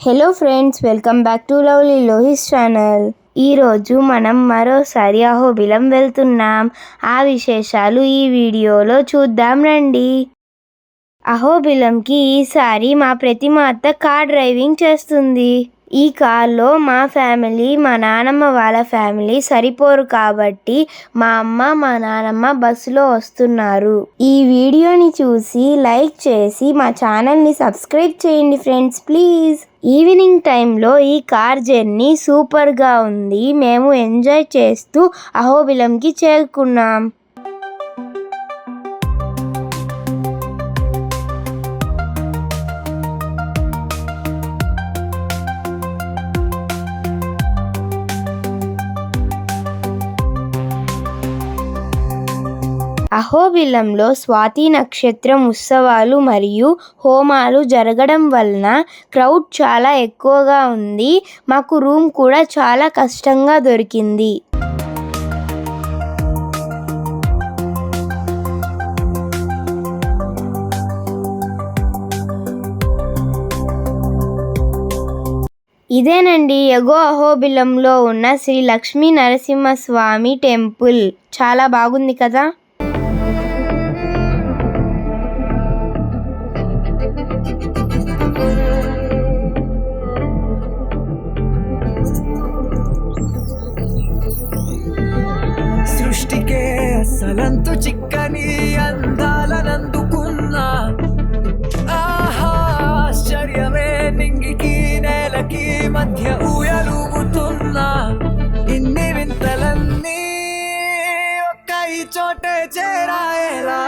Hello friends welcome back to lovely Lohis channel ఈరోజు మనం మరోసారి అహోబిలం వెళ్తున్నాం. ఆ విశేషాలు ఈ వీడియోలో చూద్దాం రండి. అహోబిలంకి ఈసారి మా ప్రతిమ అత్త కార్ డ్రైవింగ్ చేస్తుంది. ఈ కార్లో మా ఫ్యామిలీ మా నానమ్మ వాళ్ళ ఫ్యామిలీ సరిపోరు కాబట్టి మా అమ్మ మా నానమ్మ బస్సులో వస్తున్నారు. ఈ వీడియోని చూసి లైక్ చేసి మా ఛానల్ని సబ్స్క్రైబ్ చేయండి ఫ్రెండ్స్ ప్లీజ్. ఈవినింగ్ టైంలో ఈ కార్ జర్నీ సూపర్గా ఉంది. మేము ఎంజాయ్ చేస్తూ అహోబిలంకి చేరుకున్నాం. అహోబిలంలో స్వాతి నక్షత్రం ఉత్సవాలు మరియు హోమాలు జరగడం వలన క్రౌడ్ చాలా ఎక్కువగా ఉంది. మాకు రూమ్ కూడా చాలా కష్టంగా దొరికింది. ఇదేనండి ఎగో అహోబిలంలో ఉన్న శ్రీ లక్ష్మీ నరసింహస్వామి టెంపుల్. చాలా బాగుంది కదా? అసలంతు చిక్కని అందాలనందుకున్నా. ఆహా ఆశ్చర్యమే నింగికి నేలకి మధ్య ఊయలుగుతున్నా. ఇన్ని వింతలన్నీ ఒక్క ఈ చోటే చేరాయేలా.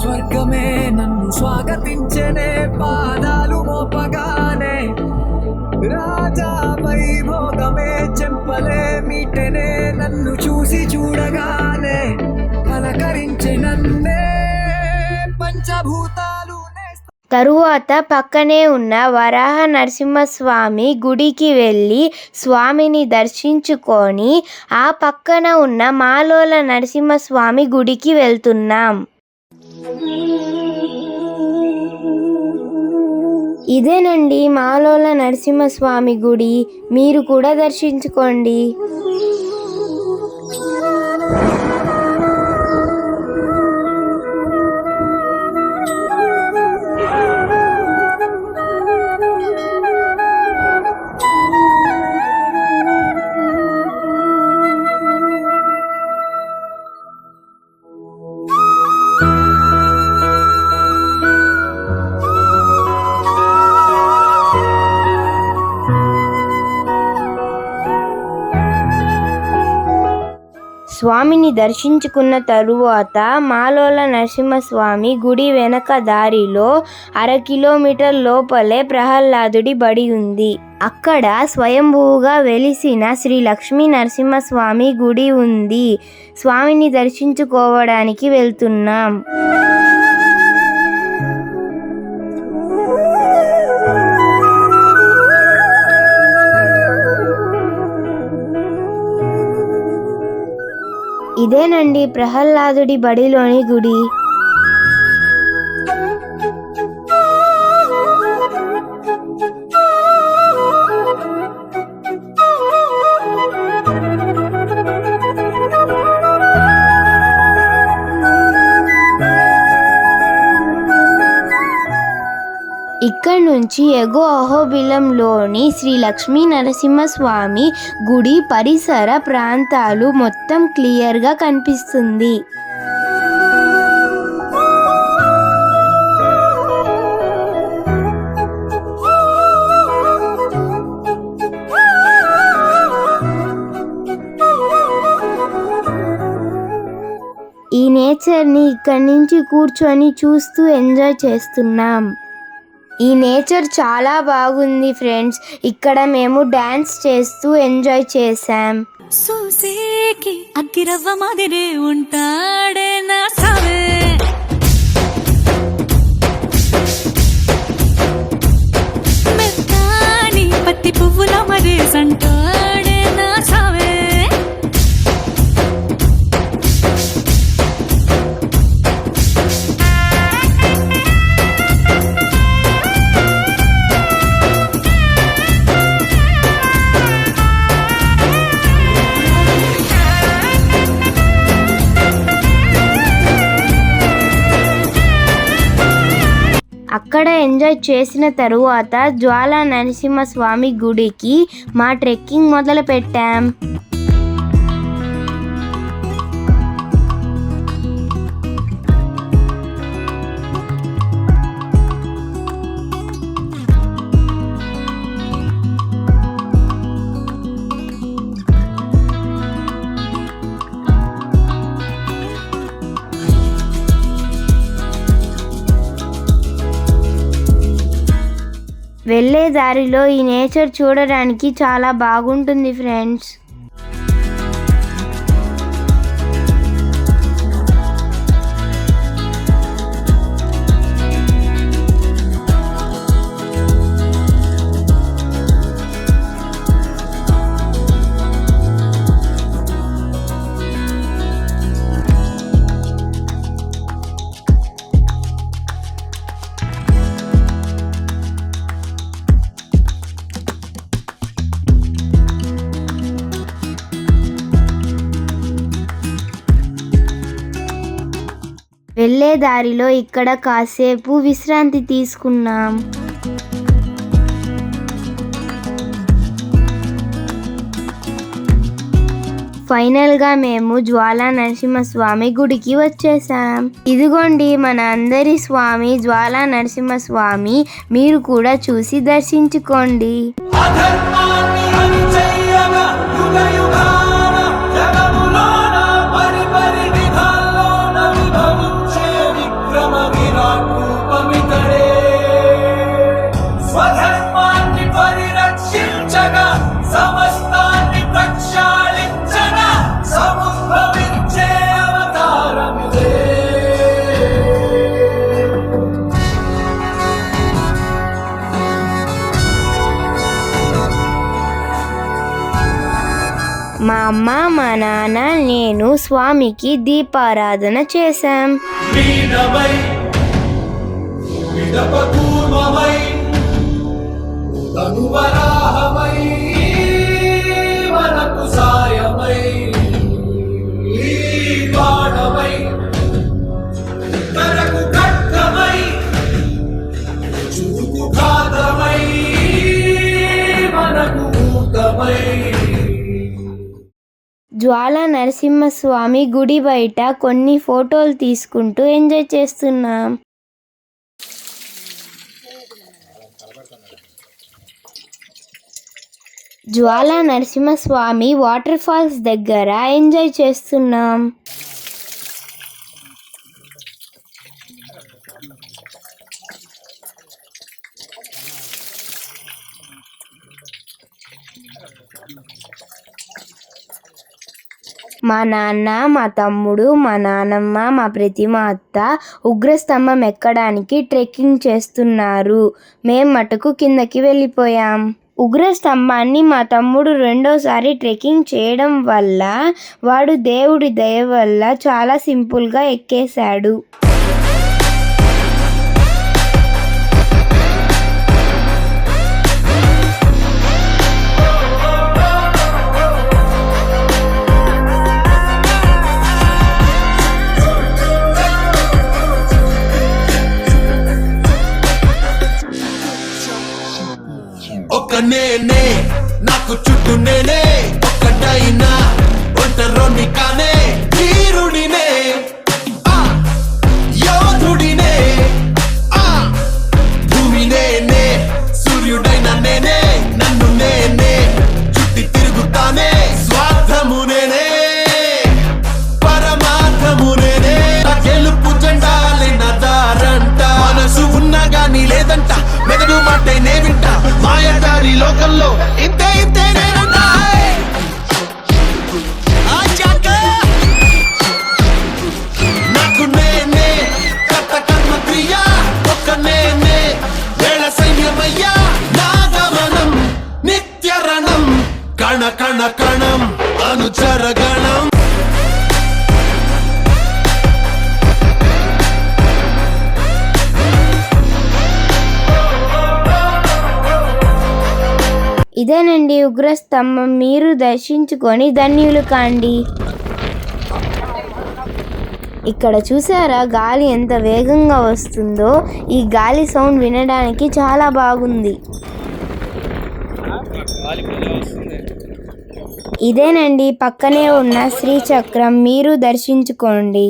స్వర్గమే నన్ను స్వాగతించనే పాదాలు మోపగానే రాజా వైభోగమే చెంపలే మీటనే నన్ను చూసి చూడగానే పలకరించి నన్నే పంచభూతాలు తరువాత పక్కనే ఉన్న వరాహ నరసింహస్వామి గుడికి వెళ్ళి స్వామిని దర్శించుకొని ఆ పక్కన ఉన్న మాలోల నరసింహస్వామి గుడికి వెళ్తున్నాం. ఇదేనండి మాలోల నరసింహస్వామి గుడి. మీరు కూడా దర్శించుకోండి. స్వామిని దర్శించుకున్న తరువాత మాలోల నరసింహస్వామి గుడి వెనక దారిలో అర కిలోమీటర్ లోపలే ప్రహ్లాదుడి బడి ఉంది. అక్కడ స్వయంభూగా వెలిసిన శ్రీ లక్ష్మీ నరసింహస్వామి గుడి ఉంది. స్వామిని దర్శించుకోవడానికి వెళ్తున్నాం. ఇదేనండి ప్రహ్లాదుడి బడిలోని గుడి. ఇక్కడ నుంచి ఎగో అహోబిలంలోని శ్రీ లక్ష్మీ నరసింహస్వామి గుడి పరిసర ప్రాంతాలు మొత్తం క్లియర్గా కనిపిస్తుంది. ఈ నేచర్ని ఇక్కడి నుంచి కూర్చొని చూస్తూ ఎంజాయ్ చేస్తున్నాం. ఈ నేచర్ చాలా బాగుంది ఫ్రెండ్స్. ఇక్కడ మేము డ్యాన్స్ చేస్తూ ఎంజాయ్ చేసాం సూసేకి అగ్గిరవ్వ మాదిరి ఉంటాడే నా సవే. మెత్తాని పత్తి పువ్వుల మరి సంటా చేసిన తరువాత జ్వాలా నరసింహస్వామి గుడికి మా ట్రెక్కింగ్ మొదలుపెట్టాం. దారిలో ఈ నేచర్ చూడడానికి చాలా బాగుంటుంది ఫ్రెండ్స్. వెళ్ళే దారిలో ఇక్కడ కాసేపు విశ్రాంతి తీసుకున్నాం. ఫైనల్గా మేము జ్వాలా నరసింహస్వామి గుడికి వచ్చేసాం. ఇదిగోండి మన అందరి స్వామి జ్వాలా నరసింహస్వామి మీరు కూడా చూసి దర్శించుకోండి. అమ్మ మా నాన్న నేను స్వామికి దీపారాధన చేశాం. వీణమై జ్వాల నరసింహస్వామి గుడి బయట కొన్ని ఫోటోలు తీసుకుంటూ ఎంజాయ్ చేస్తున్నాం. జ్వాల నరసింహస్వామి వాటర్ ఫాల్స్ దగ్గర ఎంజాయ్ చేస్తున్నాం. మా నాన్న మా తమ్ముడు మా నానమ్మ మా ప్రతిమ అత్త ఉగ్రస్తంభం ఎక్కడానికి ట్రెక్కింగ్ చేస్తున్నారు. మేం మటుకు కిందకి వెళ్ళిపోయాం. ఉగ్రస్తంభాన్ని మా తమ్ముడు రెండోసారి ట్రెక్కింగ్ చేయడం వల్ల వాడు దేవుడి దయ వల్ల చాలా సింపుల్గా ఎక్కేశాడు. ఇదేనండి ఉగ్రస్తంభం. మీరు దర్శించుకొని ధన్యులు కాండి. ఇక్కడ చూసారా? గాలి ఎంత వేగంగా వస్తుందో. ఈ గాలి సౌండ్ వినడానికి చాలా బాగుంది. ఇదేనండి పక్కనే ఉన్న శ్రీచక్రం. మీరు దర్శించుకోండి.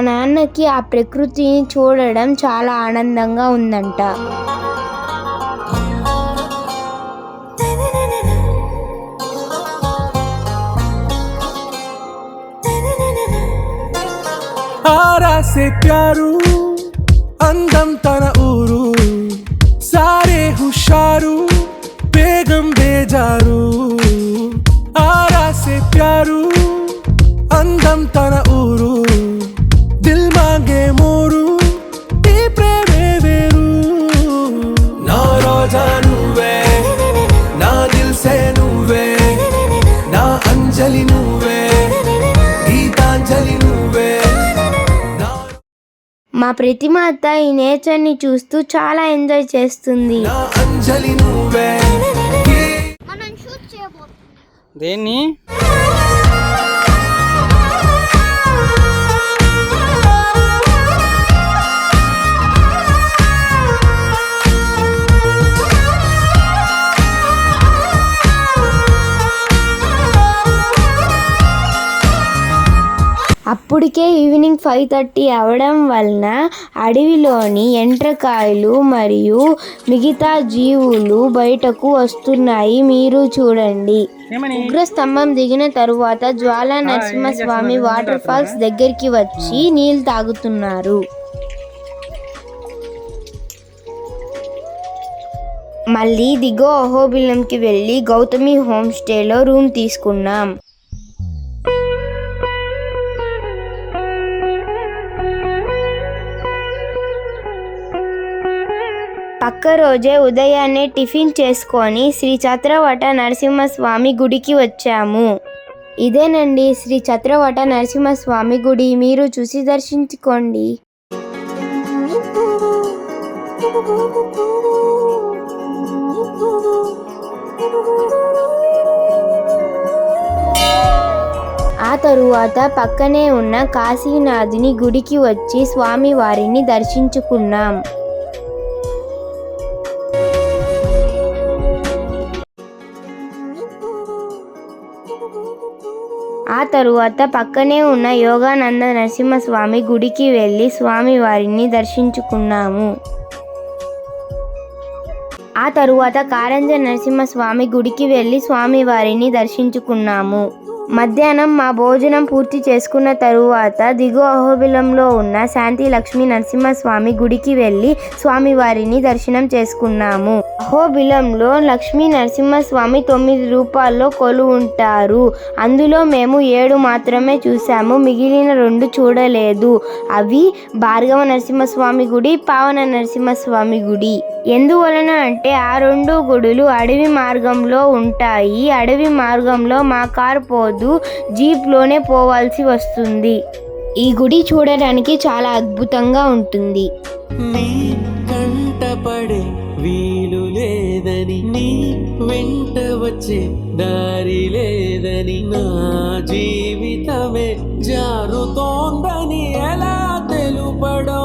నాన్నకి ఆ ప్రకృతిని చూడడం చాలా ఆనందంగా ఉందంట. ఆరా సే ప్యారు అందం తన ఊరు. ప్రతిమాత ఈ నేచర్ని చూస్తూ చాలా ఎంజాయ్ చేస్తుంది. దేన్ని? అప్పటికే ఈవినింగ్ ఫైవ్ థర్టీ అవడం వలన అడవిలోని ఎంట్రకాయలు మరియు మిగతా జీవులు బయటకు వస్తున్నాయి. మీరు చూడండి. ఏమని? ఉగ్ర స్తంభం దిగిన తరువాత జ్వాలా నరసింహస్వామి వాటర్ ఫాల్స్ దగ్గరికి వచ్చి నీళ్ళు తాగుతున్నారు. మళ్ళీ దిగో అహోబిలంకి వెళ్ళి గౌతమి హోమ్ స్టేలో రూమ్ తీసుకున్నాం పక్క రోజే ఉదయాన్నే టిఫిన్ చేసుకొని శ్రీ చత్రవట నరసింహస్వామి గుడికి వచ్చాము. ఇదేనండి శ్రీ చత్రవట నరసింహస్వామి గుడి. మీరు చూసి దర్శించుకోండి. ఆ తరువాత పక్కనే ఉన్న కాశీనాథుని గుడికి వచ్చి స్వామి వారిని దర్శించుకున్నాం. ఆ తరువాత పక్కనే ఉన్న యోగానంద నరసింహస్వామి గుడికి వెళ్ళి స్వామివారిని దర్శించుకున్నాము. ఆ తరువాత కారంజ నరసింహస్వామి గుడికి వెళ్ళి స్వామివారిని దర్శించుకున్నాము. మధ్యాహ్నం మా భోజనం పూర్తి చేసుకున్న తరువాత దిగువ అహోబిలంలో ఉన్న శాంతి లక్ష్మీ నరసింహస్వామి గుడికి వెళ్ళి స్వామి వారిని దర్శనం చేసుకున్నాము. అహోబిలంలో లక్ష్మీ నరసింహస్వామి తొమ్మిది రూపాల్లో కొలు ఉంటారు. అందులో మేము ఏడు మాత్రమే చూసాము మిగిలిన రెండు చూడలేదు. అవి భార్గవ నరసింహస్వామి గుడి పావన నరసింహస్వామి గుడి. ఎందువలన అంటే ఆ రెండు గుడులు అడవి మార్గంలో ఉంటాయి. అడవి మార్గంలో మా కారు పోదు జీప్లోనే పోవాల్సి వస్తుంది. ఈ గుడి చూడడానికి చాలా అద్భుతంగా ఉంటుంది. నీ కంటపడే వీలు లేదని నీ వెంట వచ్చే దారి లేదని నా జీవితమే జారుతోందని ఎలా తెలుపడో?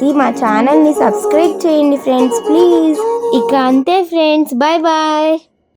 చేసి మా ఛానల్ని సబ్స్క్రైబ్ చేయండి ఫ్రెండ్స్ ప్లీజ్. ఇక అంతే ఫ్రెండ్స్ బాయ్ బాయ్.